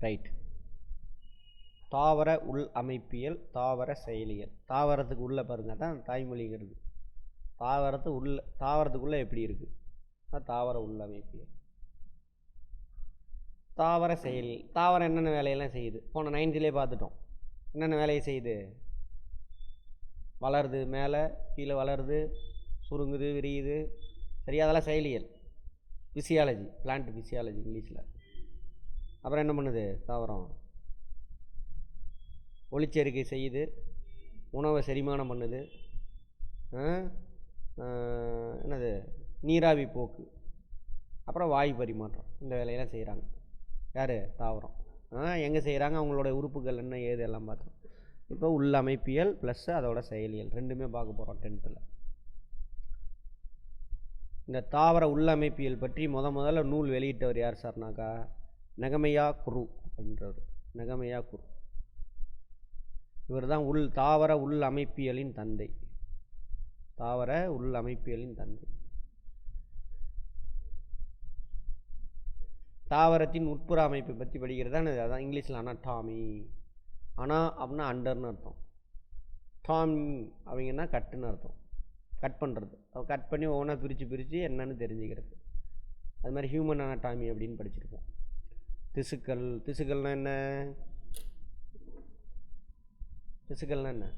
Right தாவர உள் அமைப்பியல் தாவர செயலியல். தாவரத்துக்கு உள்ளே பாருங்க தான் தாய்மொழிங்கிறது. தாவரத்து உள்ள தாவரத்துக்குள்ளே எப்படி இருக்குது தாவர உள் அமைப்பியல். தாவர செயல் தாவரம் என்னென்ன வேலையெல்லாம் செய்யுது? போன நைன்த்துலேயே பார்த்துட்டோம். என்னென்ன வேலையை செய்யுது? வளருது மேலே கீழே வளருது சுருங்குது விரியுது. சரியா அதெல்லாம் செயலியல். ஃபிசியாலஜி பிளான்ட் ஃபிசியாலஜி இங்கிலீஷில் அப்புறம் என்ன பண்ணுது? தாவரம். ஒளிச்சேர்க்கை செய்யுது. உணவை செரிமானம் பண்ணுது. என்னது? நீராவி போக்கு. அப்புறம் வாயு பரிமாற்றம். இந்த வேலையெல்லாம் செய்கிறாங்க யார்? தாவரம். எங்கே செய்கிறாங்க அவங்களோட உறுப்புகள் என்ன ஏது எல்லாம் பார்த்தோம். இப்போ உள்ளமைப்பியல் ப்ளஸ் அதோட செயலியல். ரெண்டுமே பார்க்க போகிறோம் டென்த்தில் இந்த தாவர உள்ளமைப்பியல் பற்றி முத முதல்ல நூல் வெளியிட்டவர் யார் சார்னாக்கா நெகமையா குரு அப்படின்றவர் நெகமையா குரு. இவர் தான் உள் தாவர உள் அமைப்பியலின் தந்தை. தாவர உள் அமைப்பியலின் தந்தை. தாவரத்தின் உட்புற அமைப்பை பற்றி படிக்கிறது தான் அதான் இங்கிலீஷில் அனாட்டாமி அனா அப்படின்னா அண்டர்னு அர்த்தம். டாமி அவங்கன்னா கட்டுன்னு அர்த்தம். கட் பண்ணுறது கட் பண்ணி ஒவ்வொன்றா பிரித்து பிரித்து என்னன்னு தெரிஞ்சுக்கிறது. அது மாதிரி ஹியூமன் அனாட்டாமி அப்படின்னு படிச்சிருப்போம். திசுக்கள் திசுக்கள்னால் என்ன? திசுக்கள்னால் என்ன?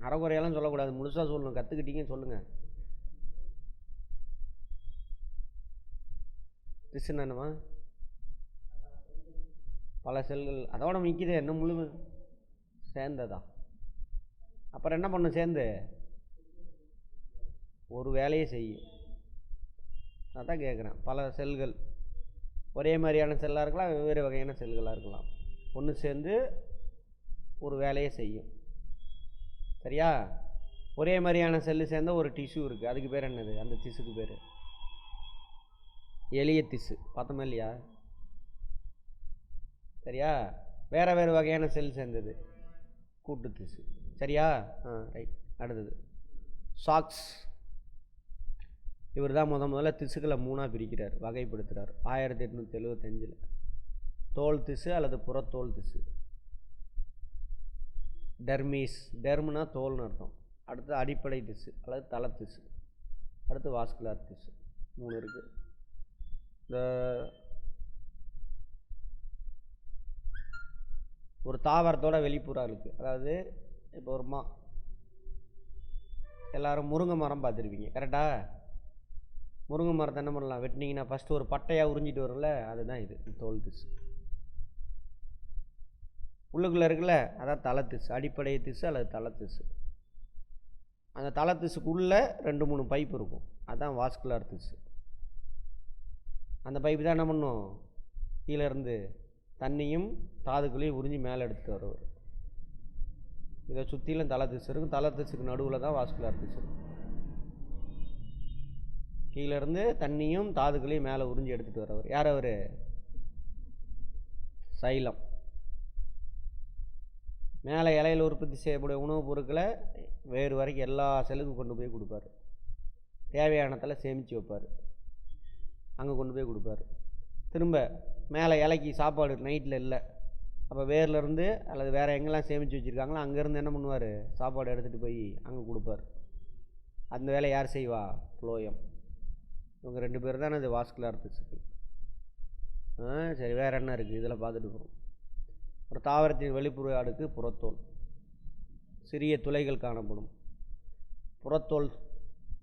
அறகுறையெல்லாம் சொல்லக்கூடாது. முழுசாக சொல்லணும். கற்றுக்கிட்டீங்கன்னு சொல்லுங்கள் திசுன்னு என்னம்மா? பல செல்கள். அதோட மிக்கிதே என்ன முழு சேர்ந்ததா? அப்புறம் என்ன பண்ணும்? சேர்ந்து ஒரு வேலையை செய்யும். அதான் கேட்குறேன் பல செல்கள். ஒரே மாதிரியான செல்லாக இருக்கலாம் வெவ்வேறு வகையான செல்களாக இருக்கலாம். ஒன்று சேர்ந்து ஒரு வேலையை செய்யும். சரியா? ஒரே மாதிரியான செல்லு சேர்ந்த ஒரு டிஷ்யூ இருக்குது அதுக்கு பேர் என்னது? அந்த திசுக்கு பேர். எளிய திசு. பார்த்தோமா இல்லையா? சரியா? வேறு வேறு வகையான செல் சேர்ந்தது. கூட்டு திசு. சரியா? ஆ ரைட் அடுத்தது. சாக்ஸ் இவர் தான் முத முதல்ல திசுக்களை மூணாக பிரிக்கிறார் வகைப்படுத்துகிறார் ஆயிரத்தி எட்நூற்றி எழுபத்தஞ்சில் தோல் திசு அல்லது புறத்தோல் திசு. டெர்மீஸ் டெர்ம்னா தோல்னு அர்த்தம். அடுத்து அடிப்படை திசு அல்லது தல திசு அடுத்து வாஸ்குலார் திசு. மூணு இருக்குது இந்த ஒரு தாவரத்தோட வெளிப்புறம் இருக்குது அதாவது இப்போ ஒரு மா எல்லோரும் முருங்கை மரம் பார்த்துருப்பீங்க. கரெக்டாக முருங்கை மரத்தை என்ன பண்ணலாம்? வெட்டினீங்கன்னா ஃபஸ்ட்டு ஒரு பட்டையாக உறிஞ்சிட்டு வரும்ல அதுதான் இது. தோல் திசு. உள்ளுக்குள்ளே இருக்குல்ல அதான் தலை திசு. அடிப்படை திசு அல்லது தலை திசு. அந்த தலை திசுக்குள்ளே ரெண்டு மூணு பைப் இருக்கும். அதுதான் வாஸ்குலார் திசு. அந்த பைப்பு தான் என்ன பண்ணும்? கீழே இருந்து தண்ணியும் தாதுக்களையும் உறிஞ்சி மேலே எடுத்துகிட்டு வருவார். இதை சுற்றிலும் தலை திசு இருக்கும். தலை திசுக்கு நடுவில் தான் வாஸ்குலார் திசு இருக்கும். கீழேருந்து தண்ணியும் தாதுக்களையும் மேலே உறிஞ்சி எடுத்துகிட்டு வரவர் யார் அவர் சைலம். மேலே இலையில் உற்பத்தி செய்யக்கூடிய உணவுப் பொருட்களை வேறு வரைக்கும் எல்லா செல்லுக்கும் கொண்டு போய் கொடுப்பாரு. தேவையானத்தில் சேமித்து வைப்பார். அங்கே கொண்டு போய் கொடுப்பாரு. திரும்ப மேலே இலைக்கு சாப்பாடு நைட்டில் இல்லை. அப்போ வேர்லேருந்து அல்லது வேறு எங்கெல்லாம் சேமித்து வச்சுருக்காங்களோ அங்கேருந்து என்ன பண்ணுவார்? சாப்பாடு எடுத்துகிட்டு போய் அங்கே கொடுப்பார். அந்த வேலையை யார் செய்வா? புளோயம் இவங்க ரெண்டு பேர் தான் அது வாஸ்குலார் திசுக்கு ஆ சரி வேறு என்ன இருக்குது இதில் பார்த்துட்டு போகிறோம் ஒரு தாவரத்தின் வெளிப்புற அடுக்கு புறத்தோல். சிறிய துளைகள் காணப்படும். புறத்தோல்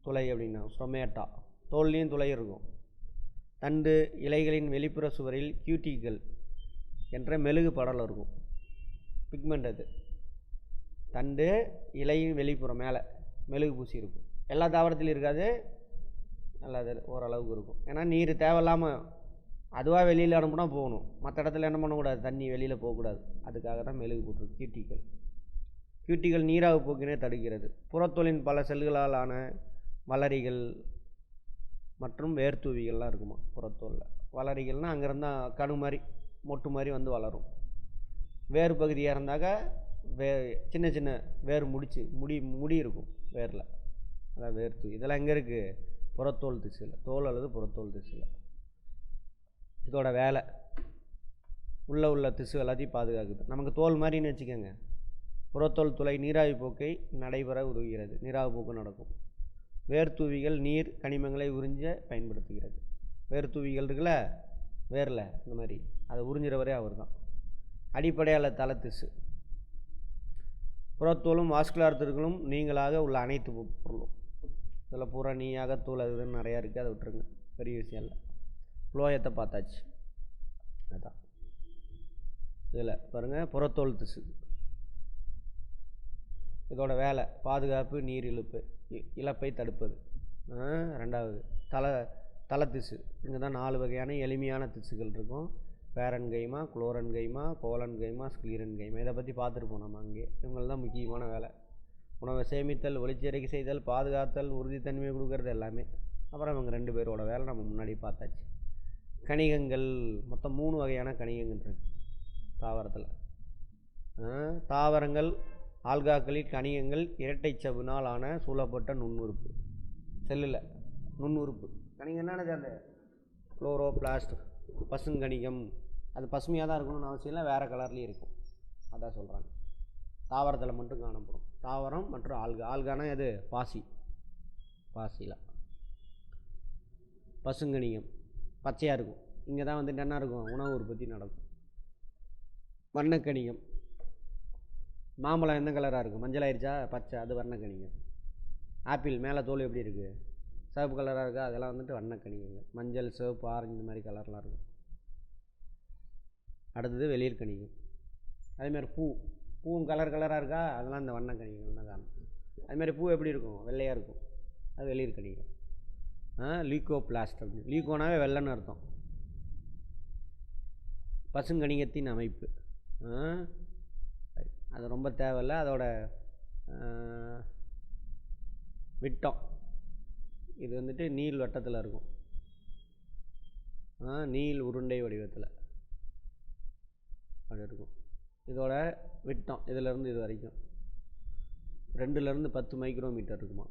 துளை அப்படின்னா ஸ்டொமேட்டா தோல்லையும் துளை இருக்கும். தண்டு இலைகளின் வெளிப்புற சுவரில் கியூட்டிகள் என்ற மெழுகு படலம் இருக்கும். பிக்மெண்ட் அது. தண்டு இலையின் வெளிப்புறம் மேலே மெழுகு பூசி இருக்கும். எல்லா தாவரத்திலும் இருக்காது. நல்லா அது ஓரளவுக்கு இருக்கும். ஏன்னா நீர் தேவையில்லாமல் அதுவாக வெளியில் அனுப்புனா போகணும். மற்ற இடத்துல என்ன பண்ணக்கூடாது? தண்ணி வெளியில் போகக்கூடாது. அதுக்காக தான் மெழுகு போட்டிருக்கு கியூட்டிகள் கியூட்டிகள் நீராக போக்கினை தடுக்கிறது. புறத்தோலின் பல செல்களால் ஆன வளரிகள் மற்றும் வேர்த்தூவிகள்லாம் இருக்குமா புறத்தோலில் வளரிகள்னால் அங்கேருந்தா கணு மாதிரி மொட்டு மாதிரி வந்து வளரும். வேர் பகுதியாக இருந்தாக்கா வே சின்ன சின்ன வேர் முடிச்சு முடி முடி இருக்கும் வேரில். அதான் வேர்த்து இதெல்லாம் எங்கே இருக்குது புறத்தோல் திசையில் தோல் அல்லது புறத்தோல் திசையில். இதோட வேலை. உள்ளே உள்ள திசு எல்லாத்தையும் பாதுகாக்குது. நமக்கு தோல் மாதிரின்னு வச்சுக்கோங்க. புறத்தோல் துளை நீராவி போக்கை நடைபெற உதவுகிறது. நீராவி போக்கு நடக்கும். வேர்த்தூவிகள் நீர் கனிமங்களை உறிஞ்ச பயன்படுத்துகிறது. வேர்த்தூவிகள் இருக்குல்ல? வேரில் இந்த மாதிரி. அதை உறிஞ்சிறவரே அவர் தான் அடிப்படையால் தலை திசு. புறத்தோலும் வாஸ்குலார் திருக்களும் நீங்களாக உள்ள அனைத்து பொருளும். இதில் பூரா நீயாக அகத்தூள் அது இதுன்னு நிறையா இருக்குது அதை விட்டுருங்க. பெரிய விஷயம் இல்லை. லோயத்தை பார்த்தாச்சு. அதான். இதில் பாருங்கள் புறத்தோல் திசு. இதோட வேலை பாதுகாப்பு நீர் இழுப்பு இ- இழப்பை தடுப்பது. ரெண்டாவது தலை தலை திசு. இங்கே தான் நாலு வகையான எளிமையான திசுகள் இருக்கும். Parenchyma chlorenchyma collenchyma sclerenchyma. இதை பற்றி பார்த்துருப்போம் நம்ம அங்கே. இவங்கள் தான் முக்கியமான வேலை. உணவை சேமித்தல் ஒளிச்சேரிக்கை செய்தல் பாதுகாத்தல் உறுதித்தன்மை கொடுக்கறது எல்லாமே. அப்புறம் அவங்க ரெண்டு பேரோட வேலை நம்ம முன்னாடி பார்த்தாச்சு. கணிகங்கள் மொத்தம் மூணு வகையான கணிகங்கள் இருக்கு தாவரத்தில். தாவரங்கள் ஆல்காக்களில் கணிகங்கள் இரட்டை சவுனால் ஆன சூழப்பட்ட நுண்ணுறுப்பு. செல்லில் நுண்ணுறுப்பு. கணிகம் என்னது அந்த குளோரோபிளாஸ்ட் பசுங்கணிகம். அது பசுமையாக தான் இருக்கணும்னு அவசியம் இல்லை வேறு கலர்லேயும் இருக்கும். அதான் சொல்கிறாங்க தாவரத்தில் மட்டும் காணப்படும். தாவரம் மற்றும் ஆல்கா ஆல்கானா எது? பாசி. பாசியில். பசுங்கணிகம் பச்சையாக இருக்கும். இங்கே தான் வந்து என்ன இருக்கும்? உணவு உற்பத்தி நடக்கும். வண்ணக்கணிகம் மாம்பழம் எந்த கலராக இருக்கும்? மஞ்சள் ஆயிடுச்சா பச்சை. அது வண்ணக்கணிகம் ஆப்பிள் மேலே தோல் எப்படி இருக்குது சிவப்பு கலராக இருக்கா? அதெல்லாம் வந்துட்டு வண்ணக்கணிகங்கள் மஞ்சள் சிவப்பு ஆரஞ்சு இந்த மாதிரி கலர்லாம் இருக்கும். அடுத்தது வெளியர் கணிகம் அதேமாதிரி பூ. பூவும் கலர் கலராக இருக்கா? அதெல்லாம் இந்த வண்ணக்கணிகங்கள் தான் காரணம் அதுமாதிரி பூ எப்படி இருக்கும்? வெள்ளையாக இருக்கும். அது வெளிர் கணிகம் லீக்கோ பிளாஸ்ட் அப்படின்னு. லீக்கோனாவே வெள்ளைன்னு அர்த்தம். பசுங்கணிகத்தின் அமைப்பு. அது ரொம்ப தேவையில்ல. அதோட விட்டம். இது வந்துட்டு நீள் வட்டத்தில் இருக்கும். நீள் உருண்டை வடிவத்தில். அப்படி இருக்கும். இதோட விட்டம் இதிலேருந்து இது வரைக்கும். ரெண்டுலேருந்து பத்து மைக்ரோமீட்டர் இருக்குமா?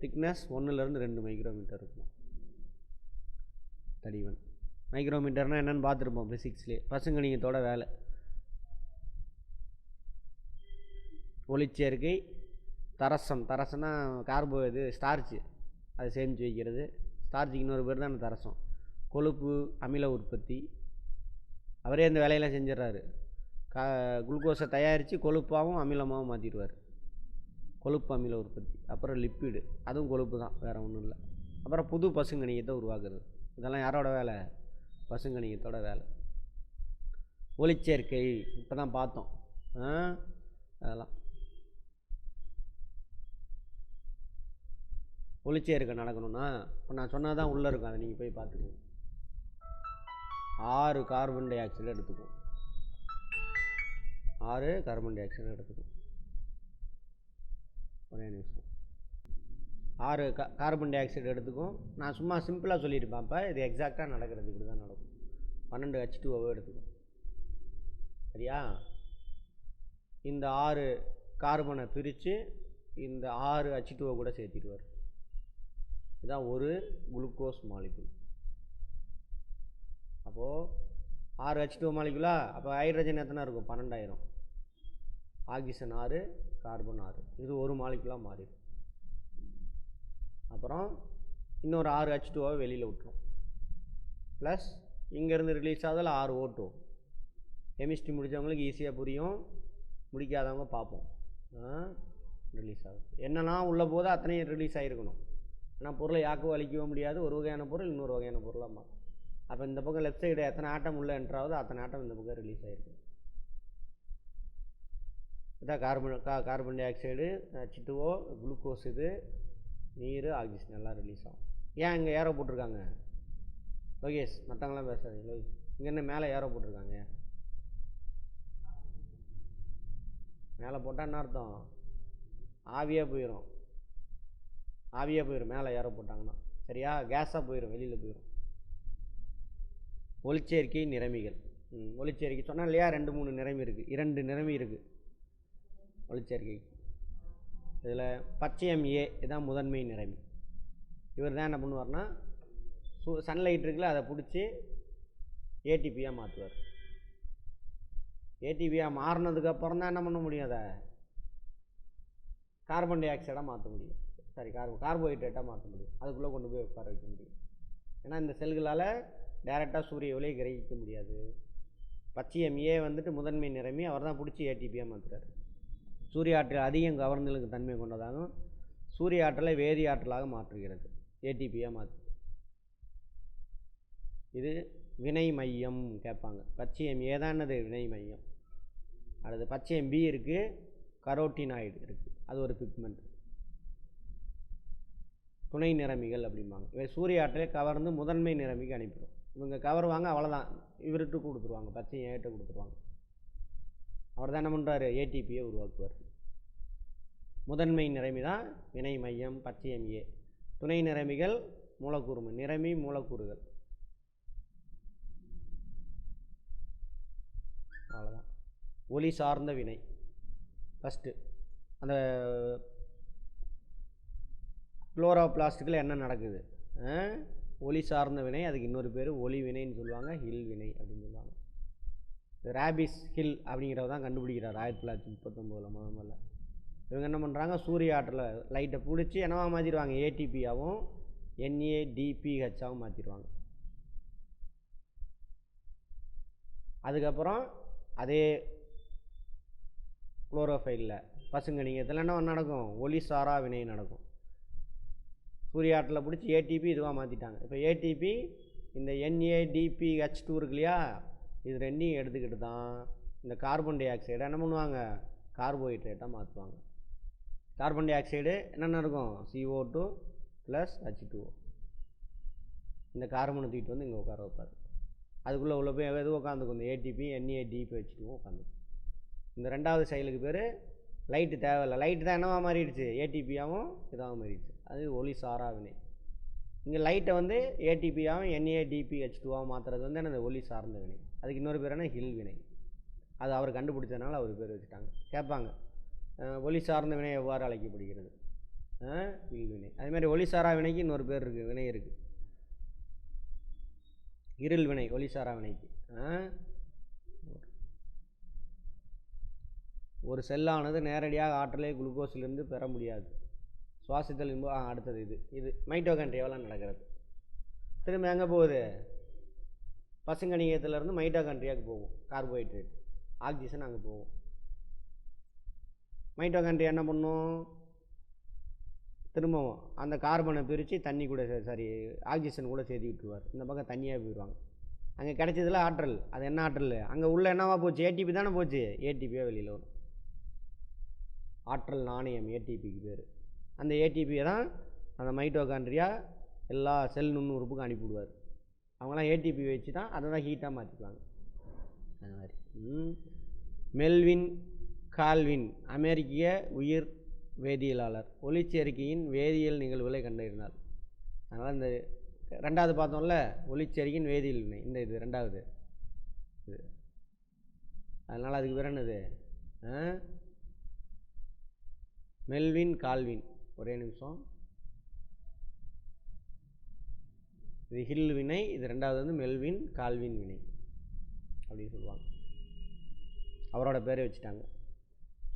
திக்னஸ் ஒன்றுலேருந்து ரெண்டு மைக்ரோமீட்டர் இருக்குமா? தடிவன் மைக்ரோமீட்டர்னால் என்னென்னு பார்த்துருப்போம் ஃபிசிக்ஸ்லேயே பசுங்கணிகத்தோட வேலை. ஒளிச்சேர்க்கை தரசம். தரசம்னா கார்போ இது ஸ்டார்ச்சு அதை சேமித்து வைக்கிறது. ஸ்டார்ச்சுக்கு இன்னொரு பேர் தான் தரசம். கொழுப்பு அமில உற்பத்தி. அவரே இந்த வேலையெல்லாம் செஞ்சிடறாரு. கா குளுக்கோஸை தயாரித்து கொழுப்பாகவும் அமிலமாகவும் மாற்றிடுவார் கொழுப்பு அமில உற்பத்தி அப்புறம் லிப்பிடு அதுவும் கொழுப்பு தான் வேறு ஒன்றும் இல்லை. அப்புறம் புது பசுங்கணியத்தை உருவாக்குறது. இதெல்லாம் யாரோட வேலை? பசுங்கணியத்தோட வேலை. ஒளிச்சேர்க்கை இப்போ தான் பார்த்தோம் அதெல்லாம். ஒளிச்சேர்க்கை நடக்கணும்னா இப்போ நான் சொன்னால் தான் உள்ளே இருக்கும் அதை நீங்கள் போய் பார்த்துக்கோங்க. ஆறு கார்பன் டை ஆக்சைடு எடுத்துக்கும் ஆறு கார்பன் டை ஆக்சைடு எடுத்துக்கும் ஒரே நிமிஷம். ஆறு கா கார்பன் டை ஆக்சைடு எடுத்துக்கும் நான் சும்மா சிம்பிளாக சொல்லியிருப்பேன் அப்போ. இது எக்ஸாக்டாக நடக்கிறது. இப்படி தான் நடக்கும். பன்னெண்டு ஹெச் டூவை எடுத்துக்கும் சரியா? இந்த ஆறு கார்பனை பிரித்து இந்த ஆறு ஹச் டூவை கூட சேர்த்திடுவார். இதுதான் ஒரு குளுக்கோஸ் மாலிகுல் அப்போது ஆறு ஹச் டூ மாலிகுலா அப்போ ஹைட்ரஜன் எத்தனை இருக்கும்? பன்னெண்டாயிரம். ஆக்சிஜன் ஆறு கார்பன் ஆறு. இது ஒரு மாலிகுலாக மாறிடும். அப்புறம் இன்னொரு ஆறு ஹச் டூவாக வெளியில் விட்டுரும். ப்ளஸ் இங்கேருந்து ரிலீஸ் ஆகுதில் ஆறு ஓட்டும் கெமிஸ்ட்ரி முடித்தவங்களுக்கு ஈஸியாக புரியும். முடிக்காதவங்க பார்ப்போம். ரிலீஸ் ஆகுது. என்னென்னா உள்ள போதோ அத்தனையும் ரிலீஸ் ஆகிருக்கணும் ஆனால் பொருளை யாக்கோ அழிக்கவும் முடியாது. ஒரு வகையான பொருள் இன்னொரு வகையான பொருளாக மாறும். அப்போ இந்த பக்கம் லெஃப்ட் சைடு எத்தனை ஆட்டம் உள்ள என்ட்ராவது அத்தனை ஆட்டம் இந்த பக்கம் ரிலீஸ் ஆகிருக்கு இதான் கார்பன் கா கார்பன் டை ஆக்சைடு சிட்டுவோ குளுக்கோஸ் இது நீர் ஆக்சிஜன் எல்லாம் ரிலீஸ் ஆகும். ஏன் இங்கே ஏரோ போட்டிருக்காங்க? லோகேஷ் மற்றவங்களாம் பேசாதீங்க லோகேஷ். இங்கே என்ன மேலே ஏரோ போட்டிருக்காங்க? மேலே போட்டால் என்ன அர்த்தம்? ஆவியாக போயிடும் ஆவியாக போயிடும் மேலே ஏற போட்டாங்கன்னா. சரியா? கேஸாக போயிடும் வெளியில் போயிடும் ஒளிச்சேர்க்கை நிறமிகள். ம், ஒளிச்சேர்க்கை சொன்னால் இல்லையா? ரெண்டு மூணு நிறமி இருக்குது இரண்டு நிறமி இருக்குது ஒளிச்சேர்க்கை. இதில் பச்சையம் ஏ இதான் முதன்மை நிறமி. இவர் தான் என்ன பண்ணுவார்னா சு சன்லைட் இருக்குல்ல அதை பிடிச்சி ஏடிபியாக மாற்றுவார். ஏடிபியாக மாறினதுக்கப்புறம் தான் என்ன பண்ண முடியும் அதை? கார்பன் டை ஆக்சைடாக மாற்ற முடியும். சாரி கார்போ கார்போஹைட்ரேட்டாக மாற்ற முடியும். அதுக்குள்ளே கொண்டு போய் உட்கார வைக்க முடியும். ஏன்னா இந்த செல்களால் டைரெக்டாக சூரிய ஒளியை கிரகிக்க முடியாது. பச்சையம் ஏ வந்துட்டு முதன்மை நிறமி அவர் தான் பிடிச்சி ஏடிபியாக மாற்றுறாரு. சூரிய ஆற்றல் அதிகம் கவர்ந்தலுக்கு தன்மை கொண்டதாகவும் சூரிய ஆற்றலை வேதி ஆற்றலாக மாற்றுகிறது. ஏடிபியாக மாற்று இது வினை மையம் கேட்பாங்க. பச்சையம் ஏதானது வினை மையம்? அடுத்து பச்சையம் பி இருக்குது கரோட்டினாய்டு இருக்குது அது ஒரு பிக்மெண்ட் துணை நிறமிகள் அப்படிம்பாங்க. இவை சூரிய ஆற்றலை கவர்ந்து முதன்மை நிறமிக்கு அனுப்பிடும். இவங்க கவருவாங்க அவ்வளோதான் இவர்கிட்ட கொடுத்துருவாங்க. பச்சை ஏட்ட கொடுத்துருவாங்க. அவர் தான் என்ன பண்ணுறாரு ஏடிபியை உருவாக்குவார். முதன்மை நிறமி தான் வினை மையம் பச்சையமியே துணை நிறமிகள் மூலக்கூறுமை நிறமி மூலக்கூறுகள். அவ்வளோதான் ஒளி சார்ந்த வினை. ஃபஸ்ட்டு அந்த குளோரோபிளாஸ்டிக்கில் என்ன நடக்குது? ஒளி சார்ந்த வினை அதுக்கு இன்னொரு பேர் ஒளி வினைன்னு சொல்லுவாங்க ஹில் வினை அப்படின்னு சொல்லுவாங்க. ரேபிஸ் ஹில் அப்படிங்கிறத தான் கண்டுபிடிக்கிறார் ஆயிரத்தி தொள்ளாயிரத்தி முப்பத்தொம்போதில் முதல்ல. இவங்க என்ன பண்ணுறாங்க சூரிய ஆற்றலை லைட்டை பிடிச்சி என்னவா மாற்றிடுவாங்க ஏடிபியாகவும் என்ஏடிபிஹெச்சாகவும் மாற்றிடுவாங்க அதுக்கப்புறம் அதே குளோரோஃபைலில் பசுங்கணிகத்தில் என்ன நடக்கும்? ஒளி சாரா வினை நடக்கும். சூரிய ஆற்றலை பிடிச்சி ஏடிபி இதுவாக மாற்றிட்டாங்க இப்போ ஏடிபி இந்த என்ஏடிபிஹெச் டூ இருக்கு இல்லையா? இது ரெண்டையும் எடுத்துக்கிட்டு தான் இந்த கார்பன் டை ஆக்சைடை என்ன பண்ணுவாங்க? கார்போஹைட்ரேட்டாக மாற்றுவாங்க கார்பன் டை ஆக்சைடு என்னென்ன இருக்கும்? CO two plus H two இந்த கார்பனை தூக்கிட்டு வந்து இங்கே உட்கார வைப்பார். அதுக்குள்ளே உள்ள போய் எது உட்காந்துக்கும் இந்த ஏடிபி என்ஏ டிபி ஹெச் உட்காந்துக்கும் இந்த ரெண்டாவது செயலுக்கு பேர் லைட்டு தேவையில்லை லைட்டு தான் என்னவா மாறிடுச்சு? ஏடிபியாகவும் இதாகவும் மாறிடுச்சு. அது ஒளி சாரா வினை இங்கே லைட்டை வந்து ஏடிபியாகவும் என்ஏடிபி ஹெச் டூவாகவும் மாற்றுறது வந்து என்னது? ஒளி சார்ந்த வினை. அதுக்கு இன்னொரு பேர் என்ன? ஹில் வினை. அது அவர் கண்டுபிடிச்சதுனால அவர் பேர் வச்சுட்டாங்க. கேட்பாங்க. ஒளி சார்ந்த வினை எவ்வாறு அழைக்கப்படுகிறது? இல்வினை ஹில் வினை. அதே மாதிரி ஒளி சாரா வினைக்கு இன்னொரு பேர் இருக்குது வினை இருக்குது இருள் வினை ஒளி சாரா வினைக்கு. ஒரு செல்லானது நேரடியாக ஆற்றலை குளுக்கோஸிலிருந்து பெற முடியாது. சுவாசித்தல் என்பது ஆ அடுத்தது இது. இது மைட்டோகாண்ட்ரியாவில் நடக்கிறது? திரும்ப எங்கே போகுது? பசுங்கணிகத்திலேருந்து மைட்டோகண்ட்ரியாவுக்கு போகும். கார்போஹைட்ரேட் ஆக்சிஜன் அங்கே போகும். மைட்டோகாண்ட்ரியா என்ன பண்ணும்? திரும்பவும் அந்த கார்பனை பிரித்து தண்ணி கூட சாரி ஆக்சிஜன் கூட சேர்த்து விட்டுருவார். இந்த பக்கம் தண்ணியாக போயிடுவாங்க. அங்கே கிடைச்சதுல ஆற்றல். அது என்ன ஆற்றல்? அங்கே உள்ளே என்னவா போச்சு? ஏடிபி தானே போச்சு. ஏடிபியாக வெளியில் வரும். ஆற்றல் நாணயம் ஏடிபிக்கு பேர். அந்த ஏடிபியை தான் அந்த மைட்டோகாண்ட்ரியா எல்லா செல் நுண்ணுறுப்புக்கும் அனுப்பிவிடுவார். அவங்களாம் ஏடிபி வச்சு தான் அதை தான் ஹீட்டாக மாற்றிக்குவாங்க அந்த மாதிரி. மெல்வின் கால்வின் அமெரிக்க உயிர் வேதியியலாளர். ஒளிச்சேர்க்கையின் வேதியியல் நிகழ்வுகளை கண்டறிந்தார். அதனால் இந்த ரெண்டாவது பார்த்தோம்ல ஒளிச்சேர்க்கையின் வேதியியல் வினை. இந்த இது ரெண்டாவது. இது. அதனால் அதுக்கு பேர் என்னது? Melvin Calvin. ஒரே நிமிஷம். இது ஹில் வினை இது ரெண்டாவது வந்து மெல்வின் கால்வின் வினை. அப்படின்னு சொல்லுவாங்க. அவரோட பேரை வச்சுட்டாங்க.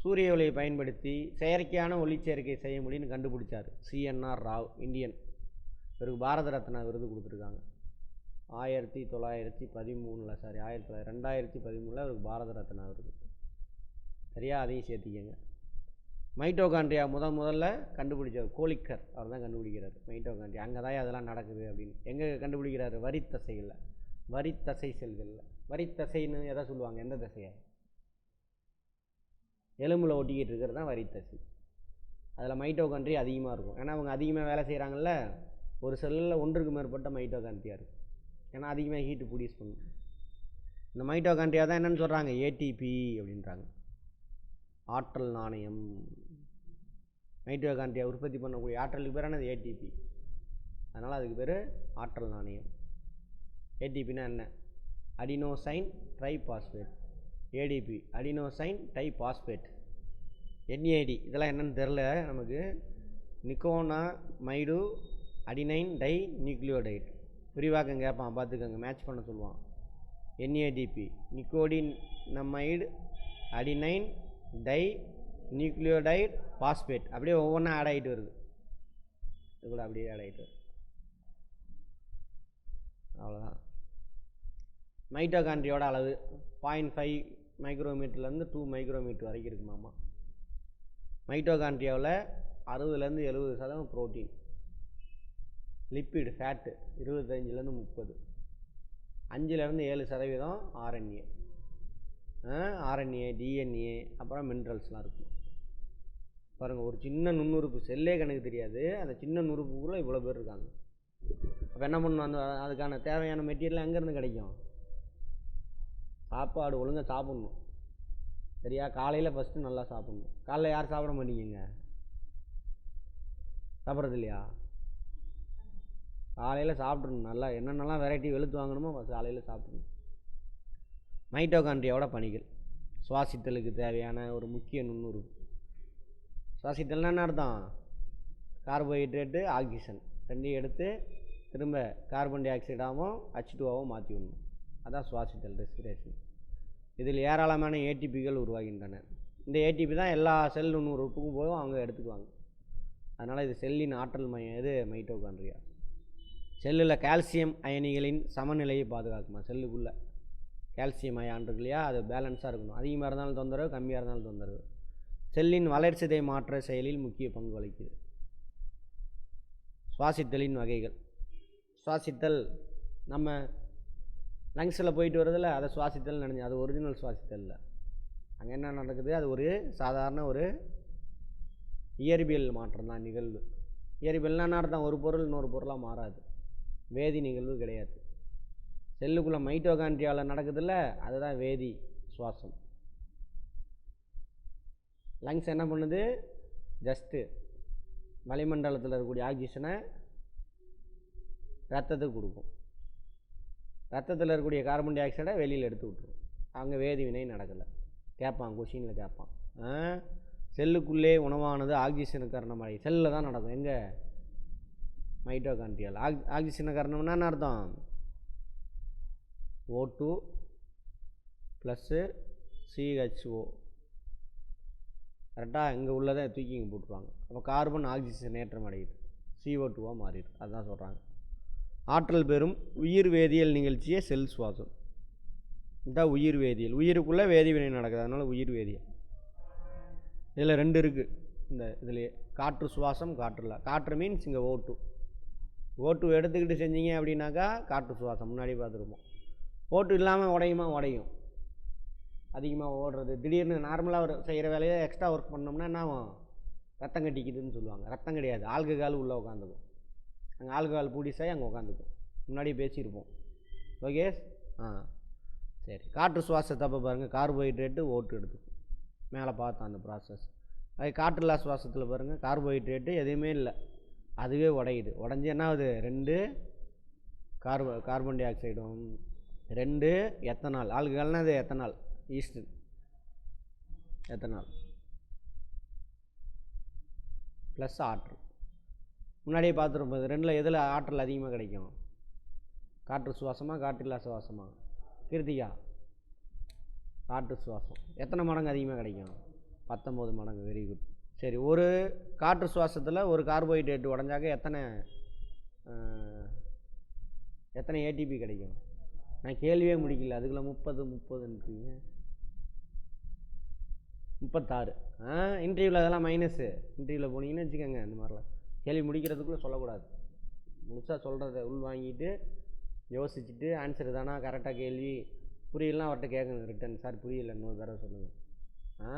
சூரிய ஒளியை பயன்படுத்தி செயற்கையான ஒளிச்சேர்க்கை செய்ய முடியும்னு கண்டுபிடிச்சார். சிஎன்ஆர் ராவ் இந்தியன். இவருக்கு பாரத ரத்னா விருது கொடுத்துருக்காங்க. ஆயிரத்தி தொள்ளாயிரத்தி பதிமூணில் சாரி ஆயிரத்தி தொள்ளாயிரத்தி ரெண்டாயிரத்தி பதிமூணில் அவருக்கு பாரத ரத்னா விருது. சரியா? அதையும் சேர்த்திக்கங்க. மைட்டோகாண்ட்ரியா முத முதல்ல கண்டுபிடிச்சார் கோலிக்கர். அவர் தான் கண்டுபிடிக்கிறார். மைட்டோகாண்ட்ரியா. அங்கே தான் அதெல்லாம் நடக்குது அப்படின்னு. எங்கே கண்டுபிடிக்கிறாரு? வரித்தசைகளில். வரித்தசை செல்களில். வரித்தசைன்னு எதை சொல்லுவாங்க? எந்த தசையை? எலும்பில் ஒட்டிக்கிட்டு இருக்கிறது தான் வரித்தசி அதில் மைட்டோகான்ட்ரி அதிகமாக இருக்கும். ஏன்னா அவங்க அதிகமாக வேலை செய்கிறாங்கல்ல ஒரு செல்லில் ஒன்றுக்கு மேற்பட்ட மைட்டோகான்ட்ரியாக இருக்கும் ஏன்னா அதிகமாக ஹீட்டு ப்ரொடியூஸ் பண்ணும். இந்த மைட்டோகாண்ட்ரியா தான் என்னன்னு சொல்கிறாங்க ஏடிபி அப்படின்றாங்க. ஆற்றல் நாணயம். மைட்டோகான்ட்ரியா உற்பத்தி பண்ணக்கூடிய ஆற்றலுக்கு பேர் என்னது? ஏடிபி அதனால் அதுக்கு பேர் ஆற்றல் நாணயம். ஏடிபின்னா என்ன? Adenosine triphosphate. ATP adenosine diphosphate NAD இதெல்லாம் என்னென்னு தெரில நமக்கு. Nicotinamide adenine dinucleotide விரிவாக்கம் கேட்பான் பார்த்துக்கோங்க மேட்ச் பண்ண சொல்லுவான். NADP nicotinamide adenine dinucleotide phosphate அப்படியே ஒவ்வொன்றா ஆட் ஆகிட்டு வருது. இது கூட அப்படியே ஆட் ஆகிட்டு வருது. அவ்வளோதான் மைட்டோகான்ட்ரியோட அளவு பாயிண்ட் ஃபைவ் மைக்ரோமீட்டர்லேருந்து டூ மைக்ரோமீட்டர் வரைக்கும் இருக்குமாம்மா மைட்டோகாண்ட்ரியாவில் அறுபதுலேருந்து எழுபது சதவீதம் புரோட்டீன் லிப்பிடு ஃபேட்டு இருபத்தஞ்சிலேருந்து முப்பது. அஞ்சுலேருந்து ஏழு சதவீதம் ஆர்என்ஏ ஆர்என்ஏ டிஎன்ஏ அப்புறம் மினரல்ஸ்லாம் இருக்கும் பாருங்கள் ஒரு சின்ன நுண்ணுறுப்பு செல்லே கணக்கு தெரியாது. அந்த சின்ன நுறுப்புக்குள்ளே இவ்வளோ பேர் இருக்காங்க. அப்போ என்ன பண்ணணும் அந்த அதுக்கான தேவையான மெட்டீரியல் எங்கேருந்து கிடைக்கும்? சாப்பாடு ஒழுங்காக சாப்பிட்ணும். சரியா? காலையில் ஃபஸ்ட்டு நல்லா சாப்பிட்ணும். காலைல யார் சாப்பிட மாட்டீங்க? சாப்பிட்றது இல்லையா? காலையில் சாப்பிட்றணும் நல்லா என்னென்னலாம் வெரைட்டி வெளுத்து வாங்கணுமோ ஃபஸ்ட் காலையில் சாப்பிட்ணும். மைட்டோகான்ட்ரியாவோட பணிகள். சுவாசித்தலுக்கு தேவையான ஒரு முக்கிய நுண்ணுறுப்பு சுவாசித்தல்னா என்ன அர்த்தம்? கார்போஹைட்ரேட்டு ஆக்சிஜன் ரெண்டையும் எடுத்து திரும்ப கார்பன் டை ஆக்சைடாகவும் ஹச் டூவாகவும் மாற்றி விடணும் அதான் சுவாசித்தல் ரெஸ்பிரேஷன் இதில் ஏராளமான ஏடிபிகள் உருவாகின்றன. இந்த ஏடிபி தான் எல்லா செல் ரூட்டுக்கும் போதும் அவங்க எடுத்துக்குவாங்க. அதனால் இது செல்லின் ஆற்றல் மையம் இது மைட்டோகாண்ட்ரியா செல்லில் கால்சியம் அயனிகளின் சமநிலையை பாதுகாக்குமா? செல்லுக்குள்ளே கால்சியம் அயான் இருக்கு இல்லையா? அது பேலன்ஸாக இருக்கணும். அதிகமாக இருந்தாலும் தொந்தரவு கம்மியாக இருந்தாலும் தொந்தரவு. செல்லின் வளர்ச்சிதை மாற்ற செயலில் முக்கிய பங்கு வகிக்குது சுவாசித்தலின் வகைகள். சுவாசித்தல் நம்ம லங்ஸில் போயிட்டு வருதுல்ல அதை சுவாசித்தல் நினைஞ்சு அது ஒரிஜினல் சுவாசித்தல் இல்லை. அங்கே என்ன நடக்குது? அது ஒரு சாதாரண ஒரு இயற்பியல் மாற்றம் தான் நிகழ்வு. இயற்பியல்னா என்ன அர்த்தம்? ஒரு பொருள் இன்னொரு பொருளாக மாறாது. வேதி நிகழ்வு கிடையாது. செல்லுக்குள்ளே மைட்டோகாண்ட்ரியாவில் நடக்குதுல்ல அதுதான் வேதி சுவாசம். லங்ஸ் என்ன பண்ணுது? ஜஸ்ட்டு வளிமண்டலத்தில் இருக்கக்கூடிய ஆக்சிஜனை ரத்தத்துக்கு கொடுக்கும். ரத்தத்தில் இருக்கக்கூடிய கார்பன் டை ஆக்சைடை வெளியில் எடுத்து விட்ரும் அங்கே வேதி வினை நடக்கலை. கேட்பான் கொஷினில் கேட்பான். செல்லுக்குள்ளே உணவானது ஆக்சிஜனு காரணமாக செல்லில் தான் நடக்கும். எங்கே? மைட்டோகாண்ட்ரியால். ஆக் ஆக்சிஜனு காரணம்னா என்ன அர்த்தம்? ஓ டூ ப்ளஸ்ஸு சிஹெச்ஓ கரெக்டாக இங்கே உள்ளதை தூக்கி இங்கே போட்டுருவாங்க. அப்போ கார்பன் ஆக்சிஜன் ஏற்றம் அடையுது. சிஓ டூவாக மாறிடுது அதுதான் சொல்கிறாங்க ஆற்றல் பெறும் உயிர் வேதியியல் நிகழ்ச்சியே செல் சுவாசம். இதுதான் உயிர் வேதியியல். உயிருக்குள்ளே வேதிவினை நடக்குது. அதனால் உயிர் வேதியியல். இதில் ரெண்டு இருக்குது இந்த இதுலேயே. காற்று சுவாசம் காற்றுல காற்று மீன்ஸ் இங்கே ஓட்டு ஓட்டு எடுத்துக்கிட்டு செஞ்சீங்க அப்படின்னாக்கா காற்று சுவாசம். முன்னாடி பார்த்துருப்போம். ஓட்டு இல்லாமல் உடையுமா? உடையும். அதிகமாக ஓடுறது. திடீர்னு நார்மலாக ஒரு செய்கிற வேலையை எக்ஸ்ட்ரா ஒர்க் பண்ணோம்னா என்ன ரத்தம் கட்டிக்குதுன்னு சொல்லுவாங்க. ரத்தம் கிடையாது. ஆல்கஹால் உள்ளே உட்காந்துக்கும். அங்கே ஆல்கஹால் பூடிஸாகி அங்கே உட்காந்துக்கும் முன்னாடியே பேசியிருப்போம். ஓகே ஆ. சரி. காற்று சுவாசத்தை அப்போ பாருங்கள் கார்போஹைட்ரேட்டு ஓட்டு எடுத்துக்கும். மேலே பார்த்தோம் அந்த ப்ராசஸ் அது காற்றில்லா சுவாசத்தில் பாருங்கள் கார்போஹைட்ரேட்டு எதுவுமே இல்லை. அதுவே உடையுது. உடஞ்சி என்ன ஆகுது ரெண்டு கார்போ கார்பன் டை ஆக்சைடும் ரெண்டு எத்தனால். ஆல்கஹால்னால் அது எத்தனால். ஈஸ்ட். எத்தனால். ப்ளஸ் ஆட்ரு முன்னாடியே பார்த்துருப்போம். ரெண்டில் எதில் ஆற்றல் அதிகமாக கிடைக்கும்? காற்று சுவாசமாக காற்றில்லா சுவாசமாக கிருத்திகா? காற்று சுவாசம். எத்தனை மடங்கு அதிகமாக கிடைக்கும்? பத்தொம்போது மடங்கு. வெரி குட் சரி ஒரு காற்று சுவாசத்தில் ஒரு கார்போஹைட்ரேட் உடஞ்சாக்க எத்தனை எத்தனை ஏடிபி கிடைக்கும்? நான் கேள்வியே முடிக்கல. அதுக்குள்ளே முப்பது முப்பதுன்றீங்க. முப்பத்தாறு. ஆ இன்டர்வியூவில் அதெல்லாம் மைனஸு இன்டர்வியூவில் போனீங்கன்னு வச்சுக்கோங்க இந்த மாதிரிலாம். கேள்வி முடிக்கிறதுக்குள்ளே சொல்லக்கூடாது. முழுசாக சொல்கிறத உள் வாங்கிட்டு யோசிச்சுட்டு ஆன்சர் தானா கரெக்டாக கேள்வி புரியலாம் அவர்கிட்ட கேட்கணும் ரிட்டன் சார் புரியல இன்னொரு தடவை சொல்லுங்கள் ஆ?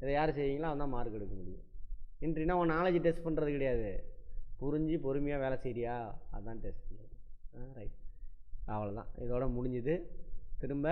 இதை யார் செய்வீங்களோ அவன் தான் மார்க் எடுக்க முடியும். இன்ட்ரினா உன் நாலேஜ் டெஸ்ட் பண்ணுறது கிடையாது. புரிஞ்சு பொறுமையாக வேலை செய்யறியா அதான் டெஸ்ட் பண்ணுறது ஆ ரைட் அவ்வளோதான் இதோட முடிஞ்சுது. திரும்ப